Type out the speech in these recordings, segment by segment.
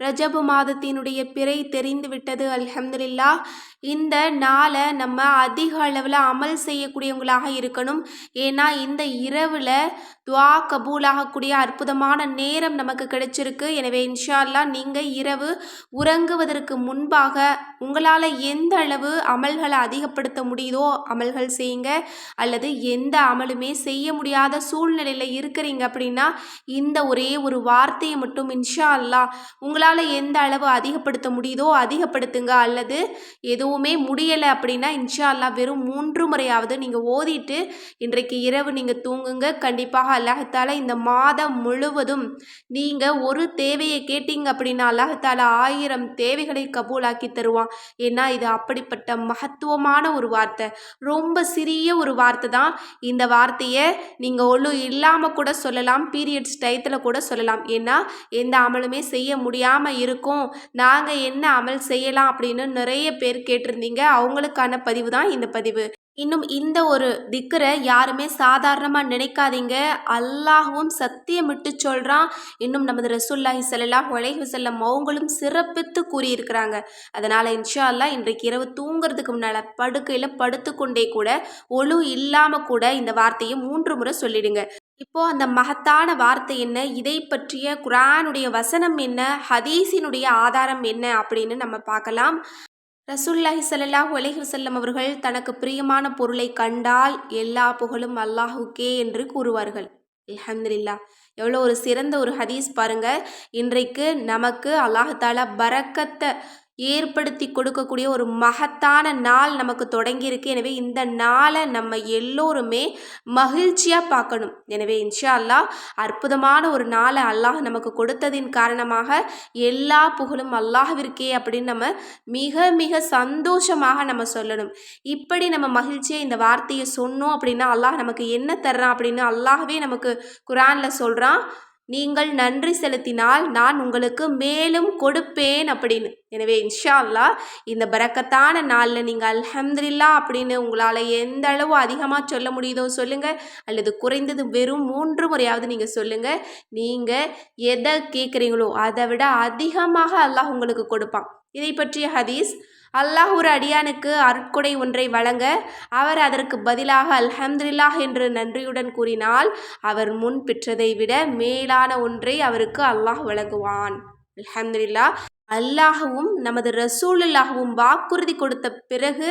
ரஜபு மாதத்தினுடைய பிறை தெரிந்து விட்டது. அல்ஹம்துலில்லா இந்த நாளை நம்ம அதிக அளவில் அமல் செய்யக்கூடியவங்களாக இருக்கணும். ஏன்னா இந்த இரவில் துவா கபூலாகக்கூடிய அற்புதமான நேரம் நமக்கு கிடைச்சிருக்கு. எனவே இன்ஷா அல்லாஹ் நீங்கள் இரவு உறங்குவதற்கு முன்பாக உங்களால் எந்த அளவு அமல்களை அதிகப்படுத்த முடியுதோ அமல்கள் செய்யுங்க. அல்லது எந்த அமலுமே செய்ய முடியாத சூழ்நிலையில் இருக்கிறீங்க அப்படின்னா இந்த ஒரே ஒரு வார்த்தையை மட்டும் இன்ஷா அல்லாஹ் உங்களால் எந்த அளவு அதிகப்படுத்த முடியுதோ அதிகப்படுத்துங்க. அல்லது எதுவுமே முடியலை அப்படின்னா இன்ஷா வெறும் மூன்று முறையாவது நீங்கள் ஓதிட்டு இன்றைக்கு இரவு நீங்கள் தூங்குங்க. கண்டிப்பாக அல்லாஹத்தால இந்த மாதம் முழுவதும் நீங்கள் ஒரு தேவையை கேட்டீங்க அப்படின்னா அல்லாஹத்தால ஆயிரம் தேவைகளை கபூலாக்கி தருவான். ஏன்னா இது அப்படிப்பட்ட மகத்துவமான ஒரு வார்த்தை. ரொம்ப சிறிய ஒரு வார்த்தை தான். இந்த வார்த்தையை நீங்கள் ஒன்றும் இல்லாமல் கூட சொல்லலாம். பீரியட்ஸ் டயத்தில் கூட சொல்லலாம். ஏன்னா எந்த அமலுமே செய்ய முடியாமல் இருக்கும். நாங்கள் என்ன அமல் செய்யலாம் அப்படின்னு நிறைய பேர் கேட்டிருந்தீங்க. அவங்களுக்கான பதிவு தான் இந்த பதிவு. இன்னும் இந்த ஒரு திக்கரை யாருமே சாதாரணமாக நினைக்காதீங்க. அல்லாஹுவும் சத்தியமிட்டு சொல்கிறான் இன்னும் நமது ரசூல்லாஹி ஸல்லல்லாஹு அலைஹி செல்லம் அவங்களும் சிறப்பித்து கூறியிருக்கிறாங்க. அதனால் இன்ஷா அல்லா இன்றைக்கு இரவு தூங்குறதுக்கு முன்னால் படுக்கையில் படுத்துக்கொண்டே கூட ஒழு இல்லாமல் கூட இந்த வார்த்தையை மூன்று முறை சொல்லிடுங்க. இப்போ அந்த மகத்தான வார்த்தை என்ன? இதை பற்றிய குரானுடைய வசனம் என்ன? ஹதீஸினுடைய ஆதாரம் என்ன? அப்படின்னு நம்ம பார்க்கலாம். ரசூல்லாஹி ஸல்லல்லாஹு அலைஹி வஸல்லம் அவர்கள் தனக்கு பிரியமான பொருளை கண்டால் எல்லா புகழும் அல்லாஹுக்கே என்று கூறுவார்கள். அல்ஹம்துலில்லா. எவ்வளோ ஒரு சிறந்த ஒரு ஹதீஸ் பாருங்க. இன்றைக்கு நமக்கு அல்லாஹாலா பரக்கத்தை ஏற்படுத்தி கொடுக்கக்கூடிய ஒரு மகத்தான நாள் நமக்கு தொடங்கியிருக்கு. எனவே இந்த நாளை நம்ம எல்லோருமே மகிழ்ச்சியாக பார்க்கணும். எனவே இன்ஷா அல்லாஹ் அற்புதமான ஒரு நாளை அல்லாஹ் நமக்கு கொடுத்ததின் காரணமாக எல்லா புகழும் அல்லாஹ்விற்கே அப்படின்னு நம்ம மிக மிக சந்தோஷமாக நம்ம சொல்லணும். இப்படி நம்ம மகிழ்ச்சியாக இந்த வார்த்தையை சொன்னோம் அப்படின்னா அல்லாஹ் நமக்கு என்ன தர்றான் அப்படின்னு அல்லாஹ்வே நமக்கு குரானில் சொல்கிறான் நீங்கள் நன்றி செலுத்தினால் நான் உங்களுக்கு மேலும் கொடுப்பேன் அப்படின்னு. எனவே இன்ஷா அல்லாஹ் இந்த பறக்கத்தான நாளில் நீங்கள் அல்ஹம்துல்லா அப்படின்னு உங்களால் எந்த அளவு அதிகமாக சொல்ல முடியுதோ சொல்லுங்கள் அல்லது குறைந்தது வெறும் மூன்று முறையாவது நீங்கள் சொல்லுங்கள் நீங்கள் எதை கேட்குறீங்களோ அதை விட அதிகமாக அல்லாஹ் உங்களுக்கு கொடுப்பான். இதை பற்றிய ஹதீஸ் அல்லாஹ் ஒரு அடியானுக்கு அருட்கொடை ஒன்றை வழங்க அவர் அதற்கு பதிலாக அல்ஹம்துலில்லாஹ் என்று நன்றியுடன் கூறினால் அவர் முன் பெற்றதை விட மேலான ஒன்றை அவருக்கு அல்லாஹ் வழங்குவான். அல்ஹம்துலில்லா அல்லாஹவும் நமது ரசூலுல்லாகவும் வாக்குறுதி கொடுத்த பிறகு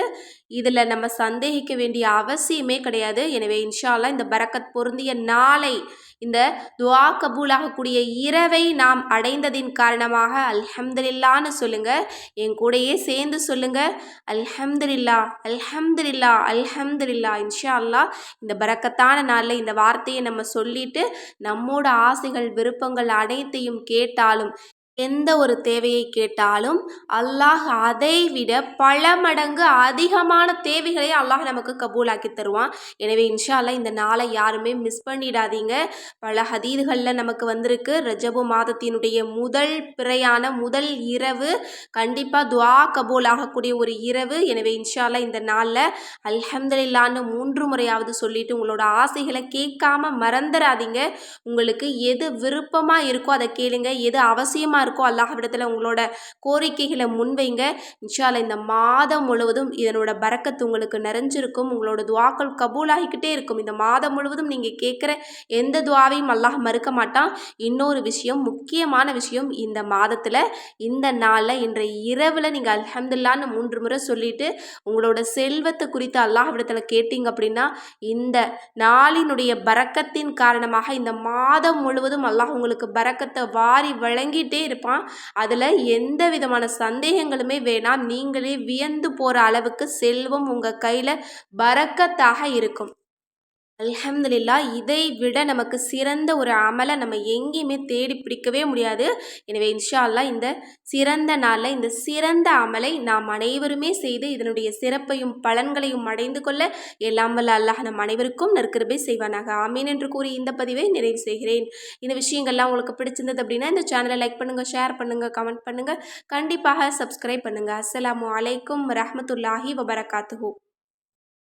இதில் நம்ம சந்தேகிக்க வேண்டிய அவசியமே கிடையாது. எனவே இன்ஷா இந்த பரக்கத் பொருந்திய நாளை இந்த துவா கபூலாகக்கூடிய இரவை நாம் அடைந்ததின் காரணமாக அல்ஹம்துலில்லான்னு சொல்லுங்கள் என் கூடையே சேர்ந்து சொல்லுங்கள் அல்ஹம்துலில்லா அல்ஹம்துலில்லா அல்ஹம்துலில்லா இன்ஷா அல்லாஹ் இந்த பரக்கத்தான நாளில் இந்த வார்த்தையை நம்ம சொல்லிட்டு நம்மோட ஆசைகள் விருப்பங்கள் அனைத்தையும் கேட்டாலும் எந்த ஒரு தேவையை கேட்டாலும் அல்லாஹ் அதை விட பல மடங்கு அதிகமான தேவைகளை அல்லாஹ் நமக்கு கபூலாக்கி தருவான். எனவே இன்ஷா இந்த நாளை யாருமே மிஸ் பண்ணிடாதீங்க. பல ஹதீதுகளில் நமக்கு வந்திருக்கு. ரஜபு மாதத்தினுடைய முதல் பிறையான முதல் இரவு கண்டிப்பாக துவா கபூல் ஆகக்கூடிய ஒரு இரவு. எனவே இன்ஷா இந்த நாளில் அல்ஹம்துலில்லான்னு மூன்று முறையாவது சொல்லிட்டு உங்களோட ஆசைகளை கேட்காம மறந்துடாதீங்க. உங்களுக்கு எது விருப்பமாக இருக்கோ அதை கேளுங்க. எது அவசியமாக இருக்கோ அல்லாஹ்விடத்தில் உங்களோட கோரிக்கைகளை முன்வைங்க. இன்ஷால்ல இந்த மாதம் முழுவதும் இதனோட பறக்கத்து உங்களுக்கு நிறைஞ்சிருக்கும். உங்களோட துவாக்கள் கபூலாகிக்கிட்டே இருக்கும். இந்த மாதம் முழுவதும் நீங்கள் கேட்குற எந்த துவாவையும் அல்லாஹ் மறுக்க மாட்டான். இன்னொரு விஷயம் முக்கியமான விஷயம் இந்த மாதத்தில் இந்த நாளில் இன்றைய இரவில் நீங்கள் அல்ஹம்துல்லான்னு மூன்று முறை சொல்லிட்டு உங்களோட செல்வத்தை குறித்து அல்லாஹ்விடத்தில் கேட்டீங்க அப்படின்னா இந்த நாளினுடைய பரக்கத்தின் காரணமாக இந்த மாதம் முழுவதும் அல்லாஹ் உங்களுக்கு பரக்கத்தை வாரி வழங்கிட்டே இருப்பான். அதில் எந்த விதமான சந்தேகங்களுமே வேணாம். நீங்களே வியந்து போகிற அளவுக்கு செல்வம் உங்கள் கையில் பறக்கத்தாக இருக்கும். அல்ஹம்துலில்லா இதை விட நமக்கு சிறந்த ஒரு அமலை நம்ம எங்கேயுமே தேடி பிடிக்கவே முடியாது. எனவே இன்ஷா அல்லா இந்த சிறந்த நாளில் இந்த சிறந்த அமலை நாம் அனைவருமே செய்து இதனுடைய சிறப்பையும் பலன்களையும் அடைந்து கொள்ள எல்லாம் வல்ல அல்லாஹ் நம் அனைவருக்கும் நற்கிருபை செய்வானாக. ஆமீன் என்று கூறி இந்த பதிவை நிறைவு செய்கிறேன். இந்த விஷயங்கள்லாம் உங்களுக்கு பிடிச்சிருந்தது அப்படின்னா இந்த சேனலை லைக் பண்ணுங்கள் ஷேர் பண்ணுங்கள் கமெண்ட் பண்ணுங்கள் கண்டிப்பாக சப்ஸ்கிரைப் பண்ணுங்கள் அஸ்ஸலாமு அலைக்கும் ரஹமத்துல்லாஹி வபரகாத்துஹூ.